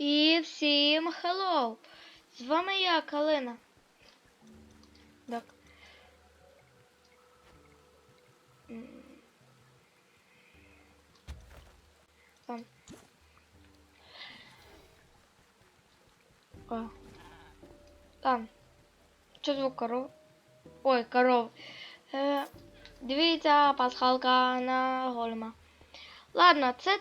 І всім хеллоу! З вами я, Калина. Так. Там. О. Там. Що звук коров? Ой, коров. Е, дивіться, пасхалка на голема. Ладно, це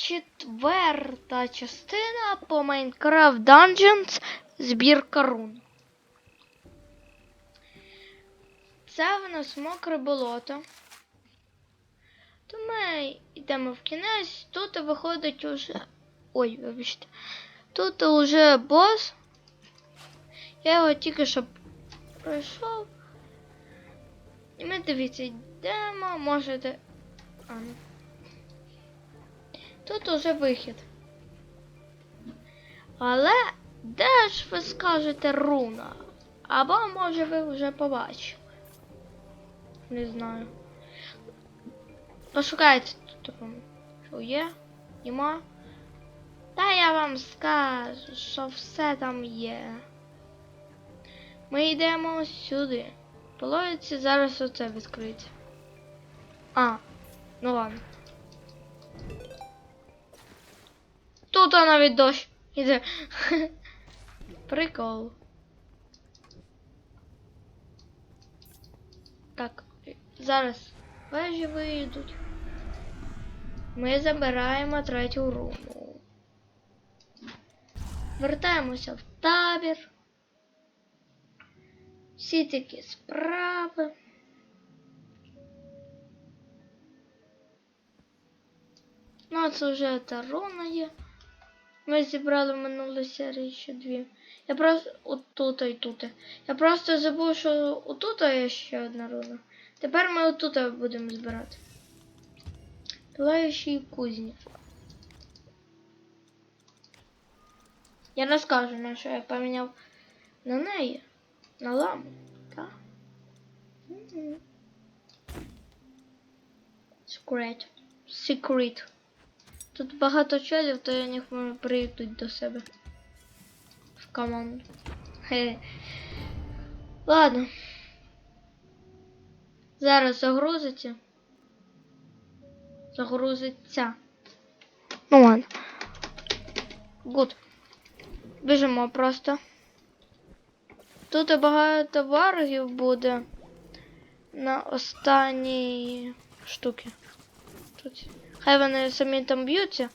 четверта частина по Minecraft Dungeons збірка рун. Це в нас мокре болото. То ми йдемо в кінець, тут виходить уже. Ой, вибачте. Тут уже бос. Я його тільки що пройшов. І ми дивіться, йдемо, можете. А, ну. Тут уже вихід. Але де ж ви скажете руна? Або може ви вже побачили. Не знаю. Пошукайте тут, що є, нема. Та я вам скажу, що все там є. Ми йдемо сюди. По логіці зараз оце відкриється. А, ну ладно. Тут навіть дощ іде. Прикол. Так, зараз вежі вийдуть. Ми забираємо третю руну. Вертаємося в табір. Всі такі справи. Ну, це вже та руна є. Ми зібрали в минулій серії ще дві. Я просто отут і тут. Я просто забув, що отут є ще одна руна. Тепер ми отут будемо збирати. Пилаючий кузні. Я не скажу, на що я поміняв на неї. На ламу. Так. Секрет. Секрет. Тут багато челів, то я них може прийдуть до себе. В команду. Хе. Ладно. Зараз загрузиться. Загрузиться. Ну ладно. Гуд. Біжимо просто. Тут багато варгів буде на останній штуки. Тут. Хай вони самі там б'ються,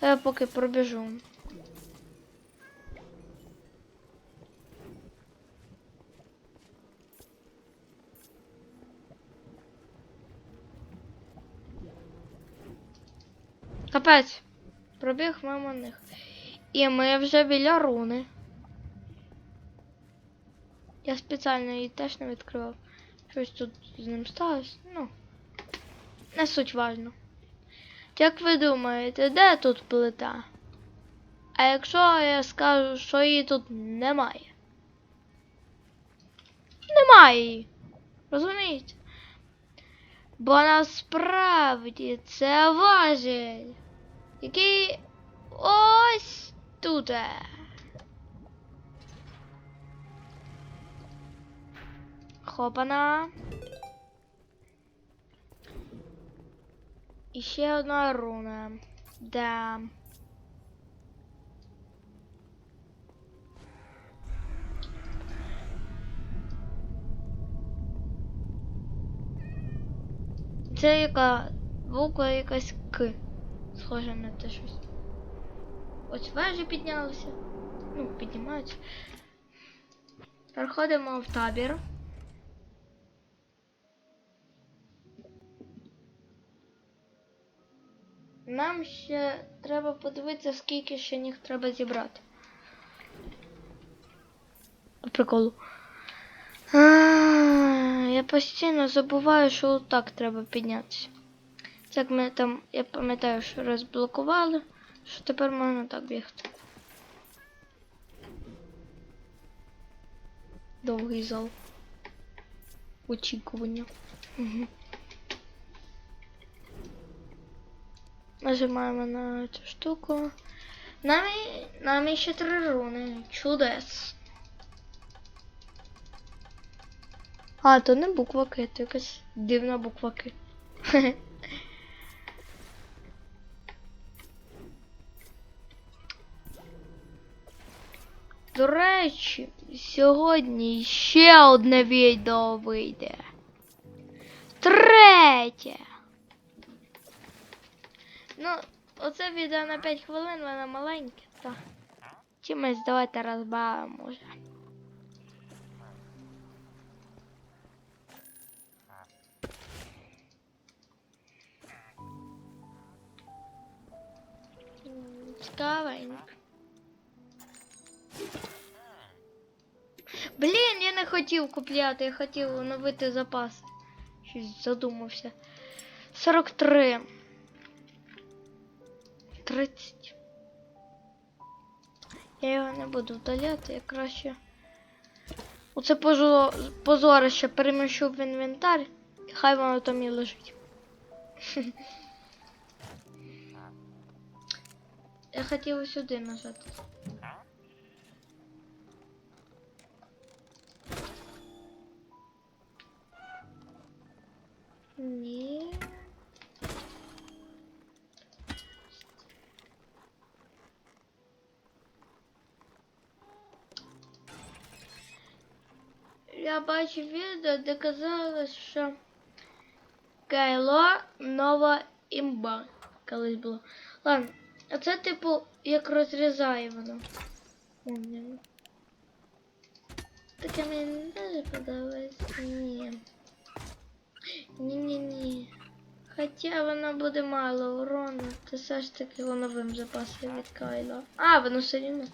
а я поки пробіжу. Капець. Пробіг мимо них. І ми вже біля руни. Я спеціально її теж не відкривав. Щось тут з ним сталося. Ну, не суть важно. Як ви думаєте, де тут плита? А якщо я скажу, що її тут немає? Немає її. Розумієте? Бо насправді це важіль, який ось тут. Хопана. І ще одна руна. Да. Це яка буква якась К. Схоже на те щось. Ось вежі піднялися. Ну, піднімаються. Переходимо в табір. Нам ще треба подивитися, скільки ще їх треба зібрати. Приколу. А, я постійно забуваю, що отак треба піднятися. Як ми там, я пам'ятаю, що розблокували, що тепер можна так бігти. Довгий зал. Очікування. Угу. Нажимаємо на цю штуку. Нам, нам ще три руни. Чудес. А, то не буква К, то якась дивна буква К. До речі, сьогодні ще одне відео вийде. Третє. Ну, оце відео на 5 хвилин, воно маленьке, то чимось давайте розбавимо вже. Цікавенько. Блін, я не хотів купляти, я хотів оновити запас. Щось задумався. 43. 30. Я його не буду вдаляти, я краще. Оце позо- позорище переміщу в інвентар, хай воно там і лежить. Я хотів сюди нажати. Ні. Я бачив відео, де казалось, що Кайло нова імба колись було. Ладно, а це типу як розрізає воно. Таке мені не подобається. Ні. Ні-ні-ні. Хоча воно буде мало урону, то все ж таки новим запасом від Кайла. А, воно все рівно.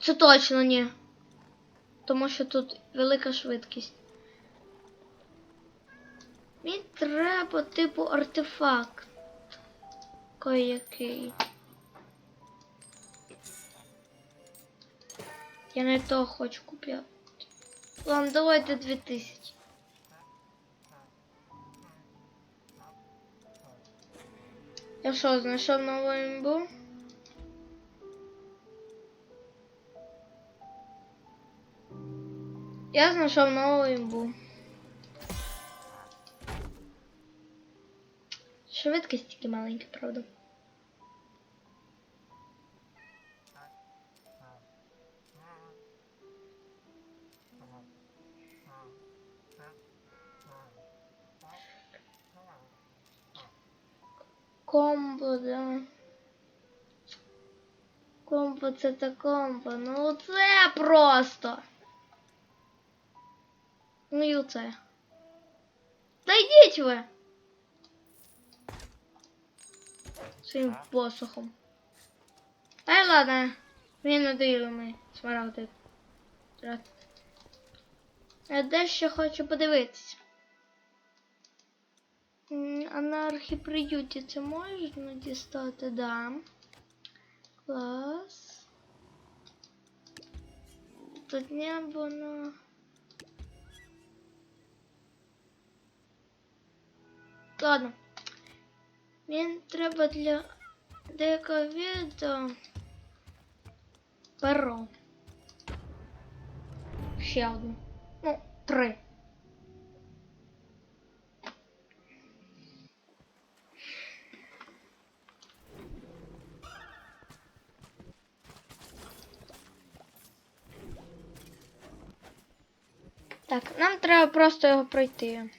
Це точно ні. Тому що тут велика швидкість. Мені треба типу артефакт. Кой-який. Я не то хочу купляти. Ладно, давайте 2000. Я що, знайшов нову імбу? Я знайшов нову імбу. Швидкість тільки маленька, правда. Комбо, да. Комбо це та комбо. Ну це просто. Ну і оце. Та йдіть ви. Своїм посохом. Ай ладно. Мені надоїли смарагди. Я дещо хочу подивитися. А на архіприюті це можна дістати, да. Клас. Тут не воно. Ладно. Мені треба для деякого відео перо. Ще одну. Ну, три. Так, нам треба просто його пройти.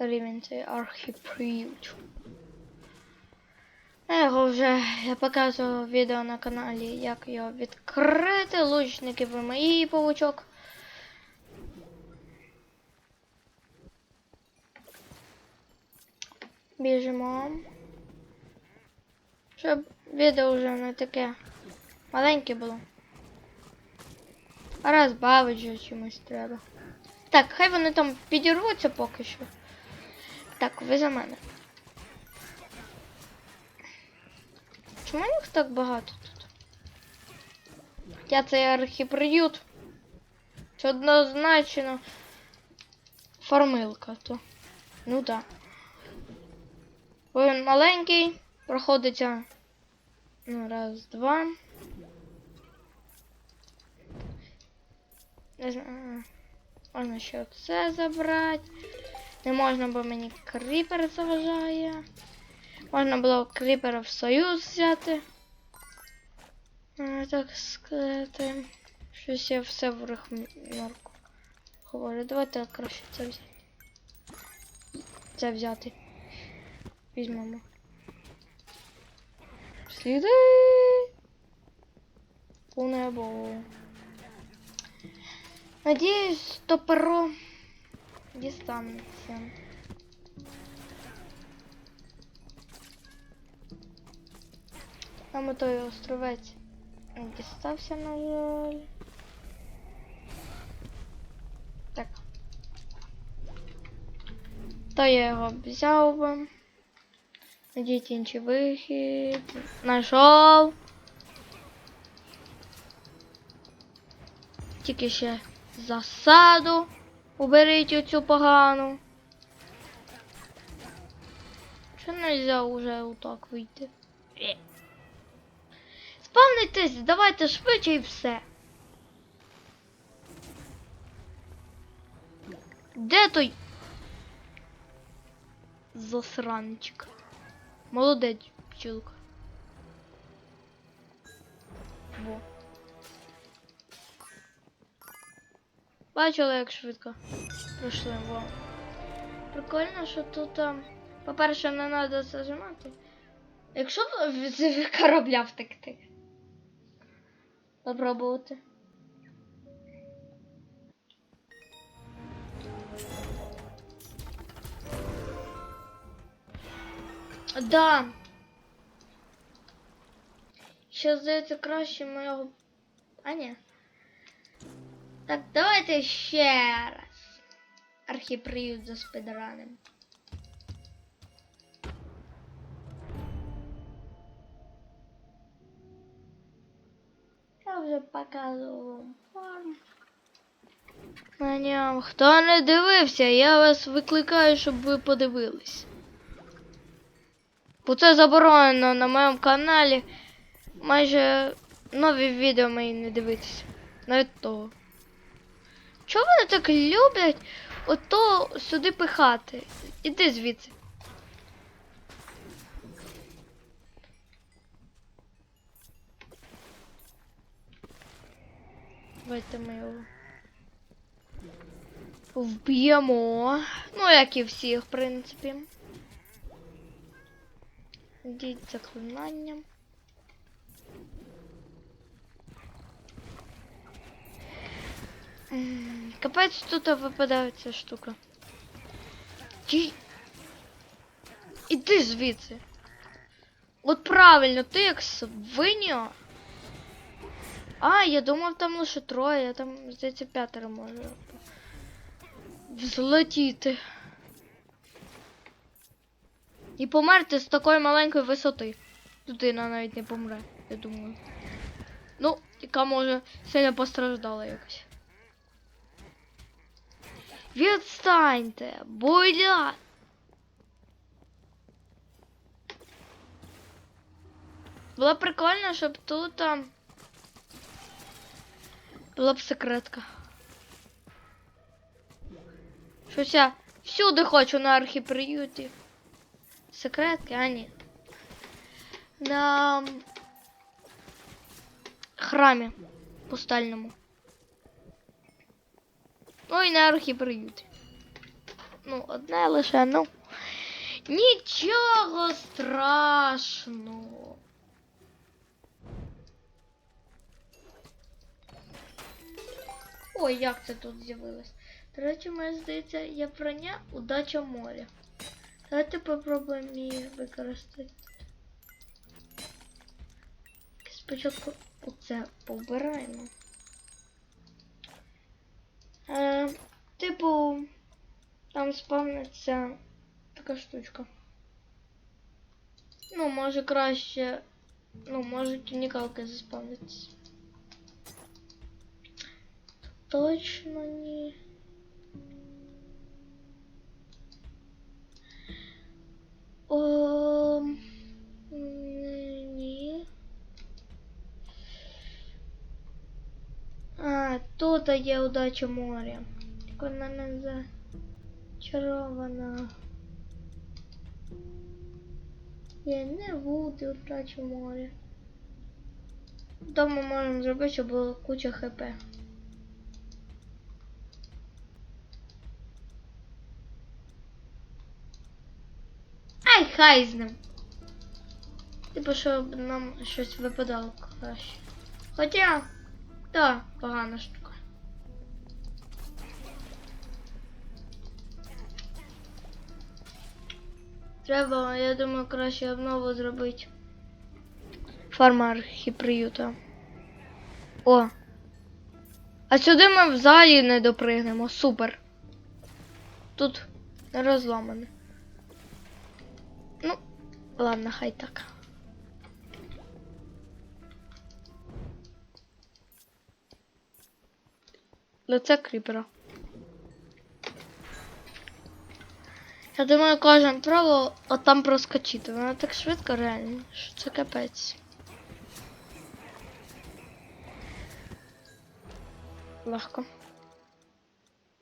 Рівень цей архіпріют. Я його вже я показував відео на каналі, як його відкрити. Лучники ви мої павучок. Біжимо. Щоб відео вже не таке маленьке було. Же чимось треба. Так, хай вони там підірвуться поки що. Так, ви за мене. Чому їх так багато тут? Хоча це архіприют. Це однозначно формилка то. Ну так. Бо він маленький, проходиться. Ну, раз, два. Не знаю. Можна ще це забрати. Не можна, бо мені кріпер заважає. Можна було кріпера в союз взяти. А, так сказати. Щось я все в рахунку говорю. Давайте краще це взяти. Це взяти. Візьмемо. Сліди. По небу. Надіюсь, то перо дістанеться. Нам той островець не дістався, на жаль. Так. То я його взяв би. Надіть інший вихід. Знайшов. Тільки ще засаду. Уберіть оцю погану. Що нельзя уже отак вийти? Спавнитесь, давайте швидше і все. Де той засранчик? Молодець, пчілка. Во. Бачила, як швидко пройшли, во. Прикольно, що тут, по-перше, не треба зажимати. Якщо б з корабля втекти. Попробувати. Да. Ще здається краще моєго. А ні. Так, давайте ще раз. Архіприют за спидранем. Я вже показував форму. На ньому. Хто не дивився, я вас викликаю, щоб ви подивились. Бо це заборонено на моєму каналі. Майже нові відео мої не дивитися. Навіть того. Чого вони так люблять ото сюди пихати? Іди звідси. Давайте ми його вб'ємо. Ну, як і всіх, в принципі. Йдіть заклинанням. М, Капець тут випадає ця штука. Ті... Іди звідси. От правильно, ти як свиня. А, я думав там лише троє, я там, здається, п'ятеро може. Взлетіти. І померти з такої маленької висоти. Людина навіть не помре, я думаю. Ну, яка може сильно постраждала якось. Відстаньте, будь Було б прикольно, щоб тут там була б секретка. Щось я всюди хочу на архіприюті. Секретки, а ні. На храмі пустальному. Ой, на архіприюті. Ну, одне лише, ну. Нічого страшного. Ой, як це тут з'явилось? До речі, мені здається, є прання удача моря. Давайте попробуємо її використати. Спочатку оце побираємо. Е, Типу, там спавниться така штучка. Ну, може краще. Ну, можуть унікалки заспавнитися. Точно ні. О, эм, Тут є удача моря. Тільки вона не зачарована. Я не буду удача моря. То ми можемо зробити, щоб було куча хп. Ай, хай з ним. Типу, щоб нам щось випадало краще. Хоча, та, погана штука. Треба, я думаю, краще обнову зробити. Фарма архіприюта. О! А сюди ми взагалі не допригнемо. Супер. Тут не розламане. Ну, ладно, хай так. Лице кріпера. Я думаю, кожен право от там проскочити. Воно так швидко реально, що це капець. Легко.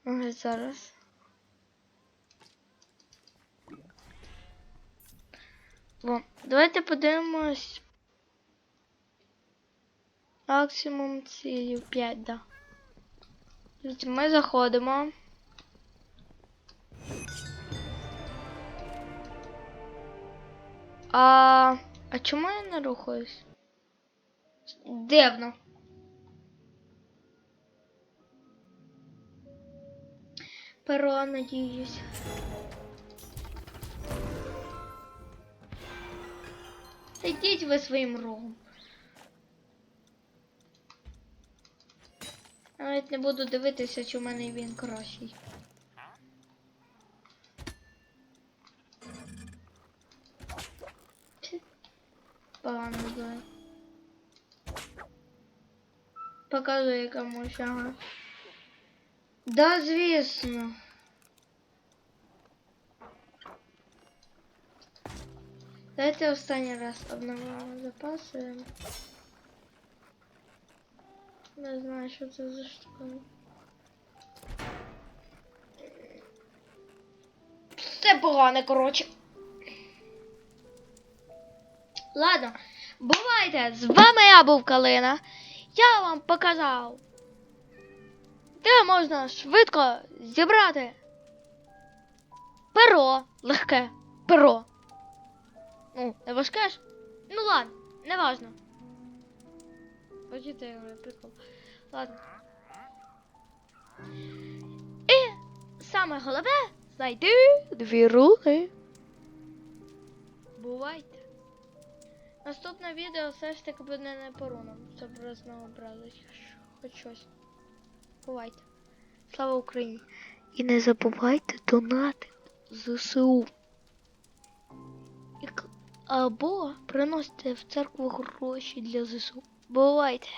Ось зараз. О, давайте подивимось. Максимум цілів 5, да. Ми заходимо. А, а чому я не рухаюсь? Дивно. Перо, надіюсь. Та йдіть ви своїм рогом. Навіть не буду дивитися, чи в мене він кращий. Погано знаю. Показує комусь, ага. Да, звісно. Давайте останній раз обновимо запаси. Не знаю, що це за штука. Це погане, коротше. Ладно, бувайте! З вами я був Калина. Я вам показав, де можна швидко зібрати перо легке перо. Ну, не важке ж? Ну ладно, не важно. Бачите, я прикол. Ладно. І саме головне знайти дві руки. Бувайте. Наступне відео все ж таки буде не по рунам, щоб рознообразити хоч щось. Слава Україні! І не забувайте донати ЗСУ. Або приносите в церкву гроші для ЗСУ. Бувайте!